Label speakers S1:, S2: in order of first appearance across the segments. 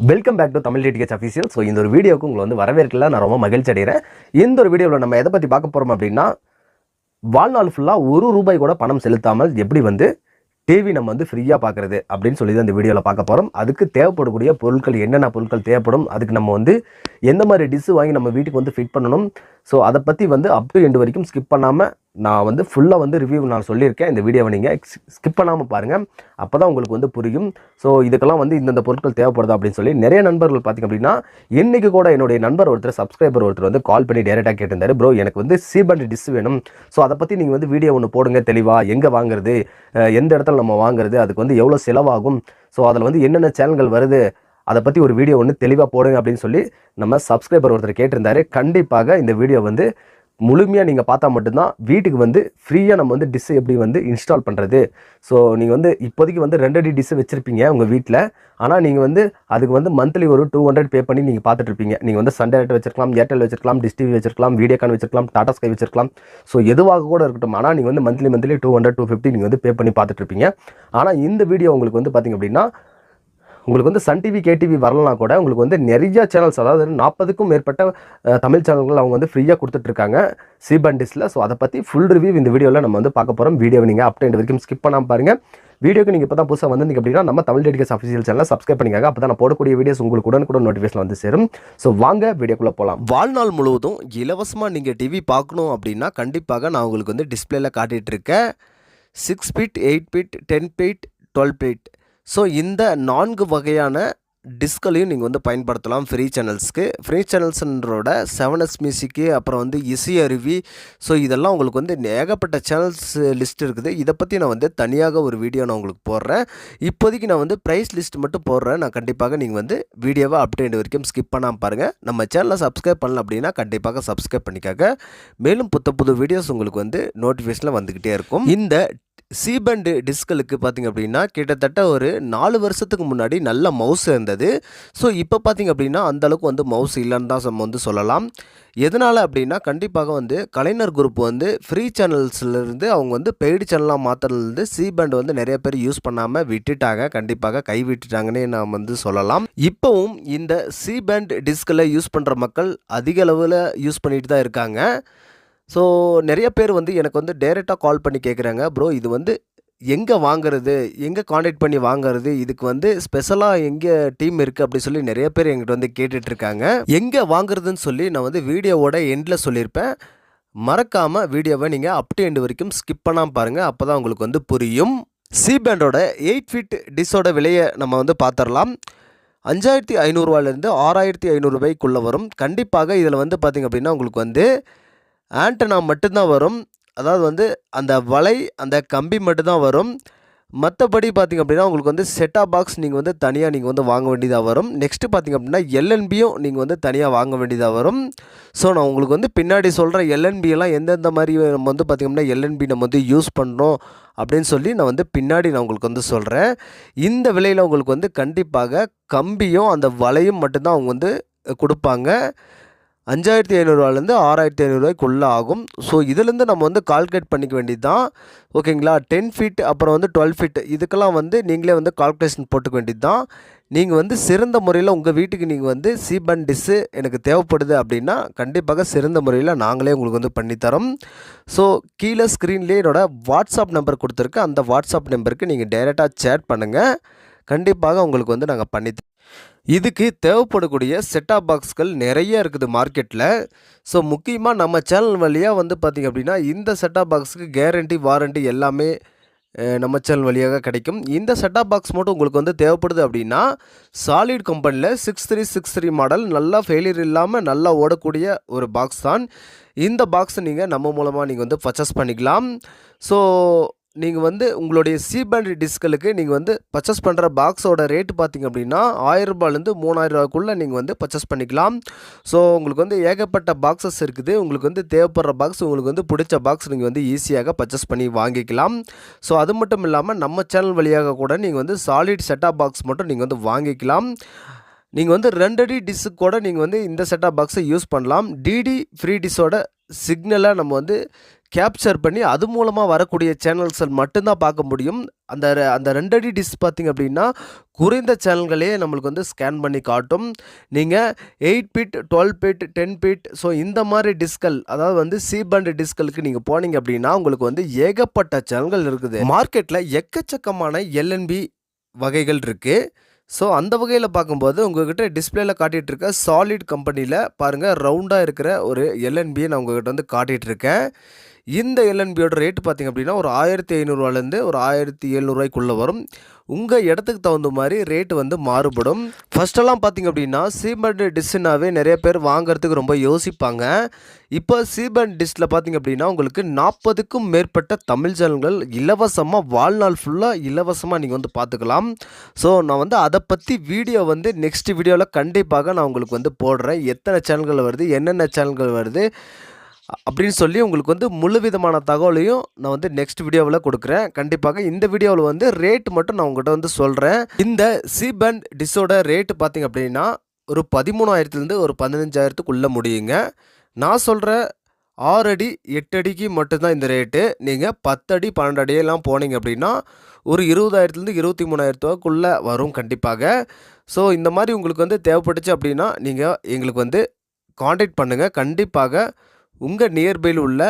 S1: Welcome back to Tamil DTH official so இந்த ஒரு வீடியோக்கு உங்களை வந்து வரவேற்கல. நான் ரொம்ப மகிழ்ச்சி அடைகிறேன். இந்த ஒரு வீடியோவில் நம்ம எதை பற்றி பார்க்க போகிறோம் அப்படின்னா வாழ்நாள் ஃபுல்லாக ஒரு ரூபாய் கூட பணம் செலுத்தாமல் எப்படி வந்து டிவி நம்ம வந்து ஃப்ரீயாக பார்க்குறது அப்படின்னு சொல்லி தான் இந்த வீடியோவில் பார்க்க போகிறோம் அதுக்கு தேவைப்படக்கூடிய பொருட்கள் என்னென்ன பொருட்கள் தேவைப்படும் அதுக்கு நம்ம வந்து எந்த மாதிரி டிஷ்ஷு வாங்கி நம்ம வீட்டுக்கு வந்து ஃபிட் பண்ணணும். ஸோ அதை பற்றி வந்து அப் டு எண்டு வரைக்கும் ஸ்கிப் பண்ணாமல் நான் வந்து ஃபுல்லாக வந்து ரிவ்யூ நான் சொல்லியிருக்கேன். இந்த வீடியோவை நீங்கள் ஸ்கிப் பண்ணாமல் பாருங்கள் அப்போ தான் உங்களுக்கு வந்து புரியும். ஸோ இதுக்கெல்லாம் வந்து இந்தந்த பொருட்கள் தேவைப்படுதா அப்படின்னு சொல்லி நிறைய நண்பர்கள் பார்த்திங்க அப்படின்னா இன்றைக்கி கூட என்னுடைய நண்பர் ஒருத்தர் சப்ஸ்கிரைபர் ஒருத்தர் வந்து கால் பண்ணி டேரெக்டாக கேட்டிருந்தார் ப்ரோ எனக்கு வந்து சீபண்ட் டிஷ் வேணும். ஸோ அதை பற்றி நீங்கள் வந்து வீடியோ ஒன்று போடுங்க தெளிவாக எங்கே வாங்குறது? எந்த இடத்துல நம்ம வாங்குறது? அதுக்கு வந்து எவ்வளோ செலவாகும்? ஸோ அதில் வந்து என்னென்ன சேனல்கள் வருது? அதை பற்றி ஒரு வீடியோ ஒன்று தெளிவாக போடுங்க அப்படின்னு சொல்லி நம்ம சப்ஸ்கிரைபர் ஒருத்தர் கேட்டிருந்தாரு. கண்டிப்பாக இந்த வீடியோ வந்து முழுமையாக நீங்கள் பார்த்தா மட்டும்தான் வீட்டுக்கு வந்து ஃப்ரீயாக நம்ம வந்து டிஷ்ஷை எப்படி வந்து இன்ஸ்டால் பண்ணுறது ஸோ நீங்கள் வந்து இப்போதைக்கு வந்து ரெண்டடி டிஷ்ஷு வச்சுருப்பீங்க உங்கள் வீட்டில் ஆனால் நீங்கள் வந்து அதுக்கு வந்து மந்த்லி ஒரு டூ ஹண்ட்ரட் பே பண்ணி நீங்கள் பார்த்துட்ருப்பீங்க நீங்கள் வந்து சண்டே டேரக்ட் வச்சிருக்கலாம் ஏர்டெல் வச்சிருக்கலாம் டிஷ் டிவி வச்சிருக்கலாம் வீடியோகான் வச்சிருக்கலாம் டாடா ஸ்கை வச்சிருக்கலாம். ஸோ எதுவாக கூட இருக்கட்டும். ஆனால் நீங்கள் வந்து monthly monthly two hundred two fifty நீங்கள் வந்து பே பண்ணி பார்த்துட்ருப்பீங்க ஆனால் இந்த வீடியோ உங்களுக்கு வந்து பார்த்திங்க அப்படின்னா உங்களுக்கு வந்து சன் டிவி கேடிவி வரலனா கூட உங்களுக்கு வந்து நிறைய சேனல்ஸ் அதாவது நாற்பதுக்கும் மேற்பட்ட தமிழ் சேனல்கள் அவங்க வந்து ஃப்ரீயாக கொடுத்துட்ருக்காங்க. சீபண்டிஸில் ஸோ அதை பற்றி ஃபுல் ரிவ்யூ இந்த வீடியோவில் நம்ம வந்து பார்க்க போகிறோம் வீடியோவை நீங்கள் அப்டேட் வரைக்கும் ஸ்கிப் பண்ணாமல் பாருங்கள் வீடியோக்கு நீங்கள் இப்போ தான் புதுசாக வந்திருந்தீங்க அப்படின்னா நம்ம Tamil DTH official channel subscribe பண்ணிக்காங்க. அப்போ தான் நான் போடக்கூடிய வீடியோஸ் உங்களுக்கு உடனுக்குடன் நோட்டிஃபிகேஷன் வந்து சேரும். ஸோ வாங்க வீடியோக்குள்ளே போகலாம்
S2: வாழ்நாள் முழுவதும் இலவசமாக நீங்கள் டிவி பார்க்கணும் அப்படின்னா கண்டிப்பாக நான் உங்களுக்கு வந்து டிஸ்பிளேல காட்டிகிட்டு இருக்கேன் six feet eight feet ten feet twelve feet so இந்த நான்கு வகையான டிஸ்களையும் நீங்கள் வந்து பயன்படுத்தலாம் ஃப்ரீ சேனல்ஸ்க்கு ஃப்ரீ சேனல்ஸ்ன்றோட செவன் எஸ் மியூசிக்கு அப்புறம் வந்து இசை அருவி. ஸோ இதெல்லாம் உங்களுக்கு வந்து ஏகப்பட்ட சேனல்ஸ் லிஸ்ட் இருக்குது. இதை பற்றி நான் வந்து தனியாக ஒரு வீடியோ நான் உங்களுக்கு போடுறேன். இப்போதைக்கு நான் வந்து ப்ரைஸ் லிஸ்ட் மட்டும் போடுறேன். நான் கண்டிப்பாக நீங்கள் வந்து வீடியோவை அப்டேட் வரைக்கும் ஸ்கிப் பண்ணாமல் பாருங்கள் நம்ம சேனலை சப்ஸ்கிரைப் பண்ணல அப்படின்னா கண்டிப்பாக சப்ஸ்கிரைப் பண்ணிக்காக மேலும் புத்த புது வீடியோஸ் உங்களுக்கு வந்து நோட்டிஃபிகேஷனில் வந்துக்கிட்டே இருக்கும். இந்த சீபண்டு டிஸ்களுக்கு பார்த்திங்க அப்படின்னா கிட்டத்தட்ட ஒரு நாலு வருஷத்துக்கு முன்னாடி நல்ல மவுஸ் இருந்தது. ஸோ இப்போ பார்த்திங்க அப்படின்னா அந்தளவுக்கு வந்து மவுஸ் இல்லைன்னு தான் நம்ம வந்து சொல்லலாம். எதனால் அப்படின்னா கண்டிப்பாக வந்து கலைஞர் குரூப் வந்து ஃப்ரீ சேனல்ஸ்லேருந்து அவங்க வந்து பெய்டு சேனலாக மாற்றுறதுலேருந்து சீபண்ட் வந்து நிறைய பேர் யூஸ் பண்ணாமல் விட்டுட்டாங்க. கண்டிப்பாக கை விட்டுட்டாங்கன்னே நாம் வந்து சொல்லலாம். இப்போவும் இந்த சீபண்ட் டிஸ்கில் யூஸ் பண்ணுற மக்கள் அதிக அளவில் யூஸ் பண்ணிட்டு தான் இருக்காங்க. ஸோ நிறைய பேர் வந்து எனக்கு வந்து டைரெக்டாக கால் பண்ணி கேட்குறாங்க ப்ரோ இது வந்து எங்கே வாங்குறது? எங்கே காண்டாக்ட் பண்ணி வாங்குறது? இதுக்கு வந்து ஸ்பெஷலாக எங்கே டீம் இருக்குது அப்படி சொல்லி நிறைய பேர் எங்கிட்ட வந்து கேட்டுட்ருக்காங்க எங்கே வாங்குறதுன்னு சொல்லி நான் வந்து வீடியோவோட எண்டில் சொல்லியிருப்பேன். மறக்காமல் வீடியோவை நீங்கள் அப் டு எண்டு வரைக்கும் ஸ்கிப் பண்ணாமல் பாருங்கள் அப்போ தான் உங்களுக்கு வந்து புரியும். சி பேண்டோட எயிட் ஃபீட் டிஷ்ஷோட விலையை நம்ம வந்து பார்த்துடலாம் அஞ்சாயிரத்தி ஐநூறுரூவாலேருந்து ஆறாயிரத்தி ஐநூறுரூபாய்க்குள்ளே வரும். கண்டிப்பாக இதில் வந்து பார்த்திங்க அப்படின்னா உங்களுக்கு வந்து ஆண்டனா மட்டும்தான் வரும். அதாவது வந்து அந்த வலை அந்த கம்பி மட்டும்தான் வரும். மற்றபடி பார்த்திங்க அப்படின்னா உங்களுக்கு வந்து செட்டாப் பாக்ஸ் நீங்கள் வந்து தனியாக நீங்கள் வந்து வாங்க வேண்டியதாக வரும். நெக்ஸ்ட்டு பார்த்திங்க அப்படின்னா எல்என்பியும் நீங்கள் வந்து தனியாக வாங்க வேண்டியதாக வரும். ஸோ நான் உங்களுக்கு வந்து பின்னாடி சொல்கிற எல்என்பியெல்லாம் எந்தெந்த மாதிரி நம்ம வந்து பார்த்திங்க அப்படின்னா எல்என்பி நம்ம வந்து யூஸ் பண்ணுறோம் அப்படின்னு சொல்லி நான் வந்து பின்னாடி நான் உங்களுக்கு வந்து சொல்கிறேன் இந்த விலையில் உங்களுக்கு வந்து கண்டிப்பாக கம்பியும் அந்த வலையும் மட்டும்தான் அவங்க வந்து கொடுப்பாங்க. அஞ்சாயிரத்தி ஐநூறுரூவாலேருந்து ஆறாயிரத்தி ஐநூறுரூவாய்க்குள்ளே ஆகும் ஸோ இதுலேருந்து நம்ம வந்து கால்குலேட் பண்ணிக்க வேண்டியது தான் ஓகேங்களா டென் ஃபீட் அப்புறம் வந்து டுவெல் ஃபீட் இதுக்கெல்லாம் வந்து நீங்களே வந்து கால்குலேஷன் போட்டுக்க வேண்டியது தான் நீங்கள் வந்து சிறந்த முறையில் உங்கள் வீட்டுக்கு நீங்கள் வந்து சீபன் டிஷ்ஷு எனக்கு தேவைப்படுது அப்படின்னா கண்டிப்பாக சிறந்த முறையில் நாங்களே உங்களுக்கு வந்து பண்ணித்தரோம். ஸோ கீழே ஸ்க்ரீன்லேயே என்னோடய வாட்ஸ்அப் நம்பர் கொடுத்துருக்கு. அந்த வாட்ஸ்அப் நம்பருக்கு நீங்கள் டைரெக்டாக சேட் பண்ணுங்கள் கண்டிப்பாக உங்களுக்கு வந்து நாங்கள் பண்ணி இதுக்கு தேவைப்படக்கூடிய செட்டாப் பாக்ஸ்கள் நிறைய இருக்குது மார்க்கெட்டில் ஸோ முக்கியமாக நம்ம சேனல் வழியாக வந்து பார்த்திங்க அப்படின்னா இந்த செட்டாப் பாக்ஸுக்கு கேரண்டி வாரண்டி எல்லாமே நம்ம சேனல் வழியாக கிடைக்கும். இந்த செட்டாப் பாக்ஸ் மட்டும் உங்களுக்கு வந்து தேவைப்படுது அப்படின்னா சாலிட் கம்பெனியில் six three six three model நல்லா ஃபெயிலியர் இல்லாமல் நல்லா ஓடக்கூடிய ஒரு பாக்ஸ் தான். இந்த பாக்ஸை நீங்கள் நம்ம மூலமாக நீங்கள் வந்து பர்ச்சேஸ் பண்ணிக்கலாம். ஸோ நீங்கள் வந்து உங்களுடைய சி பேண்ட் டிஸ்களுக்கு நீங்கள் வந்து பர்ச்சேஸ் பண்ணுற பாக்ஸோட ரேட்டு பார்த்தீங்க அப்படின்னா ஆயிரம் ரூபாயிலேருந்து மூணாயிரம் ரூபாய்க்குள்ளே நீங்கள் வந்து பர்ச்சேஸ் பண்ணிக்கலாம். ஸோ உங்களுக்கு வந்து ஏகப்பட்ட பாக்ஸஸ் இருக்குது. உங்களுக்கு வந்து தேவைப்படுற பாக்ஸ் உங்களுக்கு வந்து பிடிச்ச பாக்ஸ் நீங்கள் வந்து ஈஸியாக பர்ச்சேஸ் பண்ணி வாங்கிக்கலாம். ஸோ அது மட்டும் இல்லாமல் நம்ம சேனல் வழியாக கூட நீங்கள் வந்து சாலிட் செட்டாப் பாக்ஸ் மட்டும் நீங்கள் வந்து வாங்கிக்கலாம். நீங்கள் வந்து ரெண்டடி டிஸ்ஸு கூட நீங்கள் வந்து இந்த செட்டாப் பாக்ஸை யூஸ் பண்ணலாம். டிடி ஃப்ரீ டிஷ்ஷோட சிக்னலை நம்ம வந்து கேப்சர் பண்ணி அது மூலமாக வரக்கூடிய சேனல்ஸை மட்டும்தான் பார்க்க முடியும். அந்த ரெ- அந்த ரெண்டடி டிஸ் பார்த்திங்க அப்படின்னா குறைந்த சேனல்களே நம்மளுக்கு வந்து ஸ்கேன் பண்ணி காட்டும். நீங்கள் eight feet twelve feet ten feet so இந்த மாதிரி டிஸ்கல் அதாவது வந்து சி பண்ட் டிஸ்கலுக்கு நீங்கள் போனீங்க அப்படின்னா உங்களுக்கு வந்து ஏகப்பட்ட சேனல்கள் இருக்குது. மார்க்கெட்டில் எக்கச்சக்கமான எல்என்பி வகைகள் இருக்குது ஸோ அந்த வகையில் பார்க்கும்போது உங்கள்கிட்ட டிஸ்பிளேல காட்டிகிட்டு இருக்க சாலிட் கம்பெனியில் பாருங்கள் ரவுண்டாக இருக்கிற ஒரு எல்என்பியை நான் உங்கள்கிட்ட வந்து காட்டிகிட்ருக்கேன் இந்த எல்என்பியோட ரேட்டு பார்த்திங்க அப்படின்னா ஒரு ஆயிரத்தி ஐநூறுரூவாலேருந்து ஒரு ஆயிரத்தி எழுநூறுவாய்க்குள்ளே வரும். உங்கள் இடத்துக்கு தகுந்த மாதிரி ரேட்டு வந்து மாறுபடும். ஃபஸ்ட்டெல்லாம் பார்த்திங்க அப்படின்னா சீமெண்ட் டிஷ்ஷுனாவே நிறைய பேர் வாங்குறதுக்கு ரொம்ப யோசிப்பாங்க. இப்போ சீமெண்ட் டிஷ்ஷில் பார்த்திங்க அப்படின்னா உங்களுக்கு நாற்பதுக்கும் மேற்பட்ட தமிழ் சேனல்கள் இலவசமாக வாழ்நாள் ஃபுல்லாக இலவசமாக நீங்கள் வந்து பார்த்துக்கலாம். ஸோ நான் வந்து அதை பற்றி வீடியோ வந்து நெக்ஸ்ட் வீடியோவில் கண்டிப்பாக நான் உங்களுக்கு வந்து போடுறேன். எத்தனை சேனல்கள் வருது என்னென்ன சேனல்கள் வருது அப்படின்னு சொல்லி உங்களுக்கு வந்து முழு விதமான தகவலையும் நான் வந்து நெக்ஸ்ட் வீடியோவில் கொடுக்குறேன். கண்டிப்பாக இந்த வீடியோவில் வந்து ரேட் மட்டும் நான் உங்கள்கிட்ட வந்து சொல்கிறேன் இந்த சீபண்ட் டிஷ்ஷோட ரேட்டு பார்த்தீங்க அப்படின்னா ஒரு பதிமூணாயிரத்துலேருந்து ஒரு பதினஞ்சாயிரத்துக்குள்ளே முடியுங்க. நான் சொல்கிற ஆறு அடி எட்டு அடிக்கு மட்டும்தான் இந்த ரேட்டு நீங்கள் பத்து அடி பன்னெண்டு அடியெல்லாம் போனீங்க அப்படின்னா ஒரு இருபதாயிரத்துலேருந்து இருபத்தி மூணாயிரத்துக்குள்ளே வரும் கண்டிப்பாக. ஸோ இந்த மாதிரி உங்களுக்கு வந்து தேவைப்பட்டுச்சு அப்படின்னா நீங்கள் எங்களுக்கு வந்து காண்டாக்ட் பண்ணுங்கள் கண்டிப்பாக உங்கள் நியர்பையில் உள்ள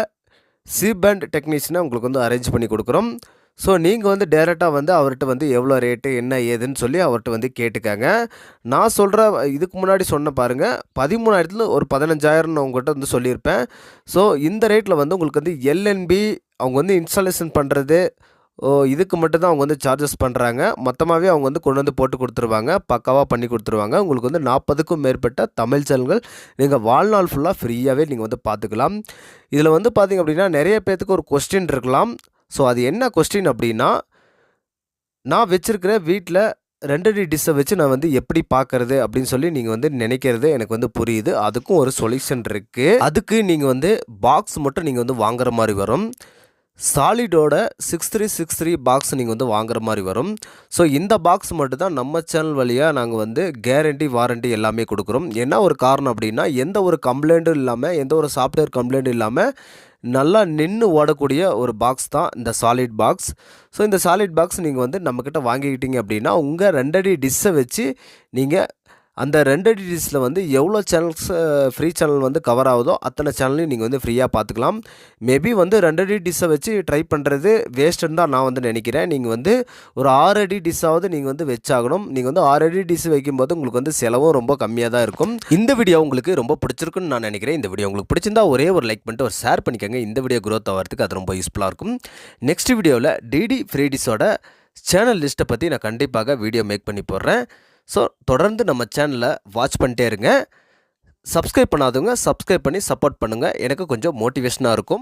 S2: சி பேண்ட் டெக்னீஷியனை உங்களுக்கு வந்து அரேஞ்ச் பண்ணி கொடுக்குறோம். ஸோ நீங்கள் வந்து டேரெக்டாக வந்து அவர்கிட்ட வந்து எவ்வளோ ரேட்டு என்ன ஏதுன்னு சொல்லி அவர்கிட்ட வந்து கேட்டுக்காங்க. நான் சொல்கிற இதுக்கு முன்னாடி சொன்ன பாருங்கள் பதிமூணாயிரத்துல ஒரு பதினஞ்சாயிரம் உங்கள்கிட்ட வந்து சொல்லியிருப்பேன். ஸோ இந்த ரேட்டில் வந்து உங்களுக்கு வந்து எல்என்பி அவங்க வந்து இன்ஸ்டாலேஷன் பண்ணுறது இதுக்கு மட்டும் தான் அவங்க வந்து சார்ஜஸ் பண்ணுறாங்க மொத்தமாகவே அவங்க வந்து கொண்டு வந்து போட்டு கொடுத்துருவாங்க. பக்காவாக பண்ணி கொடுத்துருவாங்க. உங்களுக்கு வந்து நாற்பதுக்கும் மேற்பட்ட தமிழ் சேனல்கள் நீங்கள் வாழ்நாள் ஃபுல்லாக ஃப்ரீயாகவே நீங்கள் வந்து பார்த்துக்கலாம் இதில் வந்து பார்த்திங்க அப்படின்னா நிறைய பேர்த்துக்கு ஒரு கொஸ்டின் இருக்கலாம். ஸோ அது என்ன கொஸ்டின் அப்படின்னா நான் வச்சுருக்கிற வீட்டில் ரெண்டடி டிஷ்ஷை வச்சு நான் வந்து எப்படி பார்க்கறது அப்படின்னு சொல்லி நீங்கள் வந்து நினைக்கிறது எனக்கு வந்து புரியுது. அதுக்கும் ஒரு சொல்யூஷன் இருக்குது அதுக்கு நீங்கள் வந்து பாக்ஸ் மட்டும் நீங்கள் வந்து வாங்குற மாதிரி வரும். சாலிடோட six three six three box நீங்கள் வந்து வாங்குற மாதிரி வரும். ஸோ இந்த பாக்ஸ் மட்டும் தான் நம்ம சேனல் வழியாக நாங்கள் வந்து கேரண்டி வாரண்டி எல்லாமே கொடுக்குறோம். என்ன ஒரு காரணம் அப்படின்னா எந்த ஒரு கம்ப்ளைண்ட்டும் இல்லாமல் எந்த ஒரு சாஃப்ட்வேர் கம்ப்ளைண்ட்டும் இல்லாமல் நல்லா நின்று ஓடக்கூடிய ஒரு பாக்ஸ் தான் இந்த சாலிட் பாக்ஸ் ஸோ இந்த சாலிட் பாக்ஸ் நீங்கள் வந்து நம்மக்கிட்ட வாங்கிக்கிட்டீங்க அப்படின்னா உங்கள் ரெண்டடி டிஷ்ஷை வச்சு நீங்கள் அந்த ரெண்டடி டிடிஸில் வந்து எவ்வளோ சேனல்ஸ் ஃப்ரீ சேனல் வந்து கவர் ஆகுதோ அத்தனை சேனலையும் நீங்கள் வந்து ஃப்ரீயாக பார்த்துக்கலாம். மேபி வந்து ரெண்டடி டிஷ்ஷை வச்சு ட்ரை பண்ணுறது வேஸ்ட்டுன்னு தான் நான் வந்து நினைக்கிறேன். நீங்கள் வந்து ஒரு ஆறு அடி டிஷ்ஷாவது நீங்கள் வந்து வச்சாகணும். நீங்கள் வந்து ஆறு அடி டிஷ் வைக்கும்போது உங்களுக்கு வந்து செலவும் ரொம்ப கம்மியாக தான் இருக்கும். இந்த வீடியோ உங்களுக்கு ரொம்ப பிடிச்சிருக்குன்னு நான் நினைக்கிறேன். இந்த வீடியோ உங்களுக்கு பிடிச்சிருந்தா ஒரே ஒரு லைக் பண்ணிட்டு ஒரு ஷேர் பண்ணிக்கோங்க. இந்த வீடியோ க்ரோத் ஆகிறதுக்கு அது ரொம்ப யூஸ்ஃபுல்லாக இருக்கும். நெக்ஸ்ட் வீடியோவில் டிடி ஃப்ரீடிஸோட சேனல் லிஸ்ட்டை பற்றி நான் கண்டிப்பாக வீடியோ மேக் பண்ணி போடுறேன். ஸோ தொடர்ந்து நம்ம சேனலை வாட்ச் பண்ணிட்டே இருங்க. சப்ஸ்கிரைப் பண்ணாதவங்க சப்ஸ்கிரைப் பண்ணி சப்போர்ட் பண்ணுங்கள் எனக்கு கொஞ்சம் மோட்டிவேஷனாக இருக்கும்.